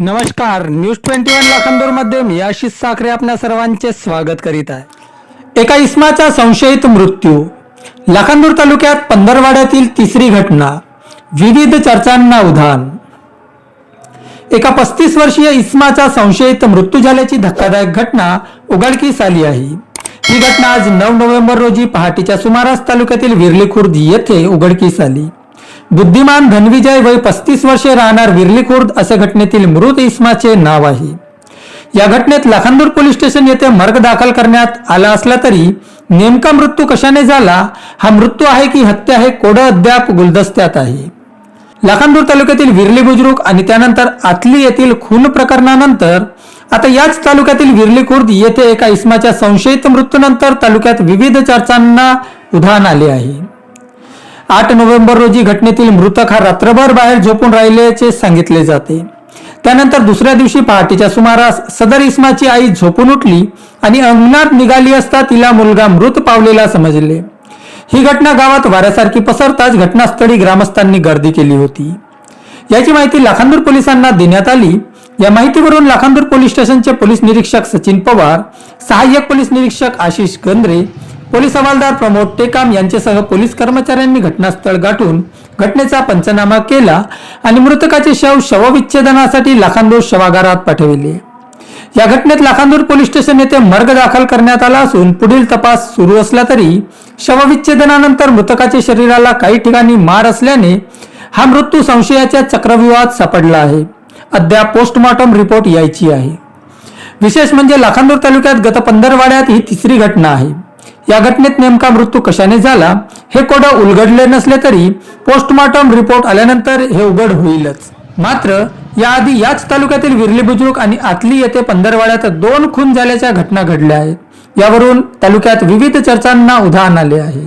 नमस्कार news twenty one लाखांदूरमध्ये मी आशिष साखरे आपल्या सर्वांचे स्वागत करीत आहे. एका इस्माचा संशयित मृत्यू. लाखांदूर तालुक्यात पंधरवाड्यातील तिसरी घटना. विविध चर्चांना उधाण. एका पस्तीस वर्षीय इस्माचा संशयित मृत्यू झाल्याची धक्कादायक घटना उघडकीस आली आहे. ही घटना आज नऊ नोव्हेंबर रोजी पहाटेच्या सुमारास तालुक्यातील विरली खुर्द येथे उघडकीस आली. बुद्धिमान धनविजय वय पस्तीस वर्षे राहणार विरली खुर्द असे घटनेतील मृत इस्माचे नाव आहे. या घटनेत लाखांदूर पोलीस स्टेशन येथे मर्ग दाखल करण्यात आला असला तरी नेमका मृत्यू कशाने झाला? हा मृत्यू आहे की हत्या हे कोडं अद्याप गुलदस्त्यात आहे. लाखांदूर तालुक्यातील विरली बुजुर्ग आणि त्यानंतर आतली येथील खून प्रकरणानंतर आता याच तालुक्यातील विरली खुर्द येथे एका इस्माच्या संशयित मृत्यूनंतर तालुक्यात विविध चर्चांना उधाण आले आहे. आठ नोव्हेंबर रोजी घटनेतील मृतक हा रात्रभर बाहेर झोपून राहिल्याचे सांगितले जाते. त्यानंतर दुसऱ्या दिवशी पहाटेच्या सुमारास सदर इस्माची आई झोपून उठली आणि अंगणात निघाली असता तिला मुलगा मृत पावलेला समजले. ही घटना गावात वाऱ्यासारखी पसरताच घटनास्थळी ग्रामस्थांनी गर्दी केली होती. याची माहिती लाखांदूर पोलिसांना देण्यात आली. या माहितीवरून लाखांदूर पोलीस स्टेशनचे पोलीस निरीक्षक सचिन पवार सहाय्यक पोलीस निरीक्षक आशिष गंद्रे पोलीस हवालदार प्रमोद टेकाम यांच्यासह पोलीस कर्मचाऱ्यांनी घटनास्थळ गाठून घटनेचा पंचनामा केला आणि मृतकाचे शव शवविच्छेदनासाठी लाखांदूर शवागारात पाठविले. या घटनेत लाखांदूर पोलीस स्टेशन येथे मर्ग दाखल करण्यात आला असून पुढील तपास सुरू असला तरी शवविच्छेदनानंतर मृतकाच्या शरीराला काही ठिकाणी मार असल्याने हा मृत्यू संशयाच्या चक्रव्यूहात सापडला आहे. अद्याप पोस्टमॉर्टम रिपोर्ट यायची आहे. विशेष म्हणजे लाखांदूर तालुक्यात गत पंधरवाड्यात ही तिसरी घटना आहे. या घटनेत नेमका मृत्यू कशाने झाला हे कोडं उलगडले नसले तरी पोस्टमॉर्टम रिपोर्ट आल्यानंतर हे उघड होईलच. मात्र याआधी याच तालुक्यातील विरली बुजुर्ग आणि आतली येथे पंधरवाड्यात दोन खून झाल्याच्या घटना घडल्या आहेत. यावरून तालुक्यात विविध चर्चांना उधाण आले आहे.